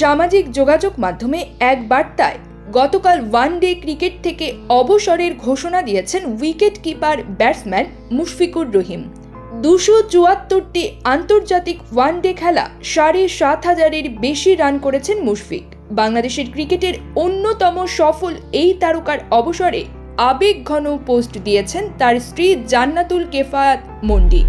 সামাজিক যোগাযোগ মাধ্যমে এক বার্তায়, গতকাল ওয়ান ডে ক্রিকেট থেকে অবসরের ঘোষণা দিয়েছেন wicket keeper batsman Mushfiqur Rahim. দুশো চুয়াত্তরটি আন্তর্জাতিক ওয়ান ডে খেলা সাড়ে সাত হাজারের বেশি রান করেছেন মুশফিক। বাংলাদেশের ক্রিকেটের অন্যতম সফল এই তারকার অবসরে আবেগ ঘন পোস্ট দিয়েছেন তার স্ত্রী জান্নাতুল কেফায়াত মন্ডি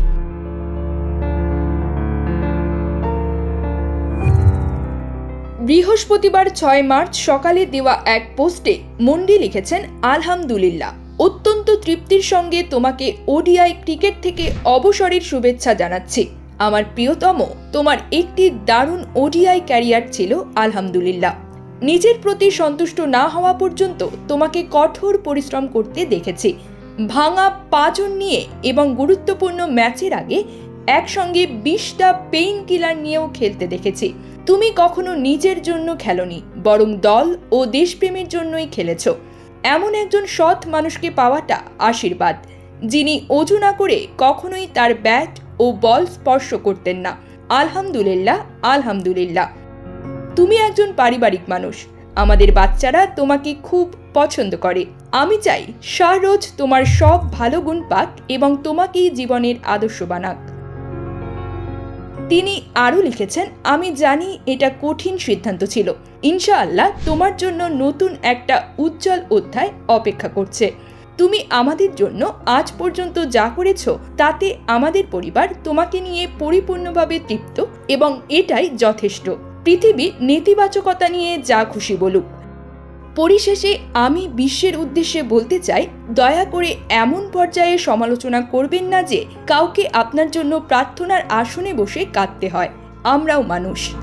বৃহস্পতিবার ছয় মার্চ সকালে দেওয়া এক পোস্টে মন্ডি লিখেছেন, আলহামদুলিল্লাহ, অত্যন্ত তৃপ্তির সঙ্গে তোমাকে ওডিআই ক্রিকেট থেকে অবসরের শুভেচ্ছা জানাচ্ছি। আমার প্রিয়তম, তোমার একটি দারুণ ওডিআই ক্যারিয়ার ছিল, আলহামদুলিল্লাহ। নিজের প্রতি সন্তুষ্ট না হওয়া পর্যন্ত তোমাকে কঠোর পরিশ্রম করতে দেখেছি। ভাঙা পাঁচন নিয়ে এবং গুরুত্বপূর্ণ ম্যাচের আগে একসঙ্গে বিশটা পেইন কিলার নিয়েও খেলতে দেখেছি। তুমি কখনো নিজের জন্য খেলনি, বরং দল ও দেশপ্রেমের জন্যই খেলেছ। এমন একজন সৎ মানুষকে পাওয়াটা আশীর্বাদ, যিনি অজু না করে কখনোই তার ব্যাট ও বল স্পর্শ করতেন না। আলহামদুলিল্লাহ আলহামদুলিল্লাহ। তুমি একজন পারিবারিক মানুষ। আমাদের বাচ্চারা তোমাকে খুব পছন্দ করে। আমি চাই শাহরোজ তোমার সব ভালো গুণ পাক এবং তোমাকেই জীবনের আদর্শ বানাক। তিনি আরও লিখেছেন, আমি জানি এটা কঠিন সিদ্ধান্ত ছিল। ইনশাআল্লাহ তোমার জন্য নতুন একটা উজ্জ্বল অধ্যায় অপেক্ষা করছে। তুমি আমাদের জন্য আজ পর্যন্ত যা করেছ, তাতে আমাদের পরিবার তোমাকে নিয়ে পরিপূর্ণভাবে তৃপ্ত এবং এটাই যথেষ্ট। পৃথিবী নেতিবাচকতা নিয়ে যা খুশি বলুক। পরিশেষে আমি বিশ্বের উদ্দেশ্যে বলতে চাই, দয়া করে এমন পর্যায়ে সমালোচনা করবেন না যে, কাউকে আপনার জন্য প্রার্থনার আসনে বসে কাঁদতে হয়। আমরাও মানুষ।